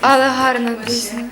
Але гарна пісня.